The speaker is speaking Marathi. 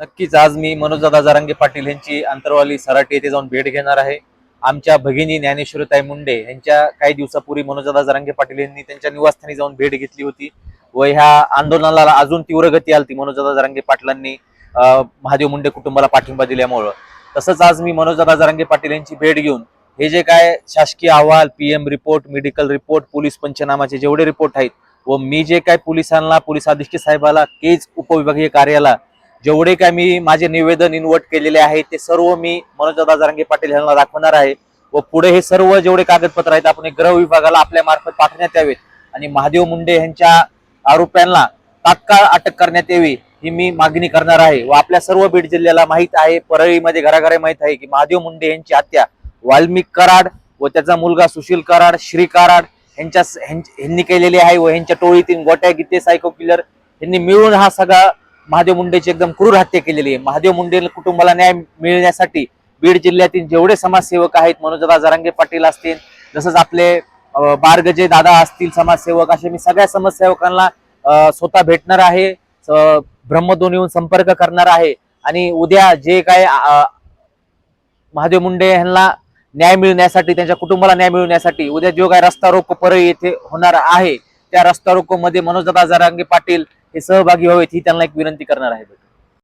नक्कीच आज मी मनोजदादा जारांगे पाटील यांची अंतरवाली सराटी येथे जाऊन भेट घेणार आहे. आमच्या भगिनी ज्ञानेश्वरताई मुंडे यांच्या काही दिवसापूर्वी मनोजदादा जारांगे पाटील यांनी त्यांच्या निवासस्थानी जाऊन भेट घेतली होती व ह्या आंदोलनाला अजून तीव्र गती आली मनोजदादा जारांगे पाटलांनी महादेव मुंडे कुटुंबाला पाठिंबा दिल्यामुळं. तसंच आज मी मनोजदादा जारांगे पाटील यांची भेट घेऊन हे जे काय शासकीय अहवाल PM report medical report police पंचनामाचे जेवढे रिपोर्ट आहेत व मी जे काय पोलिसांना पोलीस अधीक्षक साहेबाला केज उपविभागीय कार्याला जेवढे काय मी माझे निवेदन इन्वर्ट केलेले आहे ते सर्व मी मनोजदादा जारंगे पाटील यांना दाखवणार आहे. व पुढे हे सर्व जेवढे कागदपत्र आहेत आपण ग्रह विभागाला आपल्या मार्फत पाठवण्यात यावेत. आणि महादेव मुंडे यांच्या आरोप्यांना तात्काळ अटक करण्यात यावी ही मी मागणी करणार आहे. व आपल्या सर्व बीड जिल्ह्याला माहीत आहे परळीमध्ये घराघरा माहीत आहे की महादेव मुंडे यांची हत्या वाल्मिक कराड व त्याचा मुलगा सुशील कराड श्री कराड यांच्या ह्यां- ह्यांनी केलेली आहे व यांच्या टोळीतील गोट्या गीते सायको किलर यांनी मिळून हा सगळा महादेव मुंडेची एकदम क्रूर हत्या केलेली आहे. महादेव मुंडे कुटुंबाला न्याय मिळण्यासाठी बीड जिल्ह्यातील जेवढे समाजसेवक आहेत मनोजदा जरांगे पाटील असतील तसंच आपले बारगजे दादा असतील समाजसेवक असे मी सगळ्या समाजसेवकांना स्वतः भेटणार आहे ब्रह्मदोन येऊन संपर्क करणार आहे आणि उद्या जे काय महादेव मुंडे यांना न्याय मिळण्यासाठी त्यांच्या कुटुंबाला न्याय मिळण्यासाठी उद्या जो काय रस्ता रोको परळी येथे होणार आहे त्या रस्ता रोको मध्ये मनोजदादा जरांगे पाटील हे सहभागी व्हावेत ही त्यांना एक विनंती करणार आहे.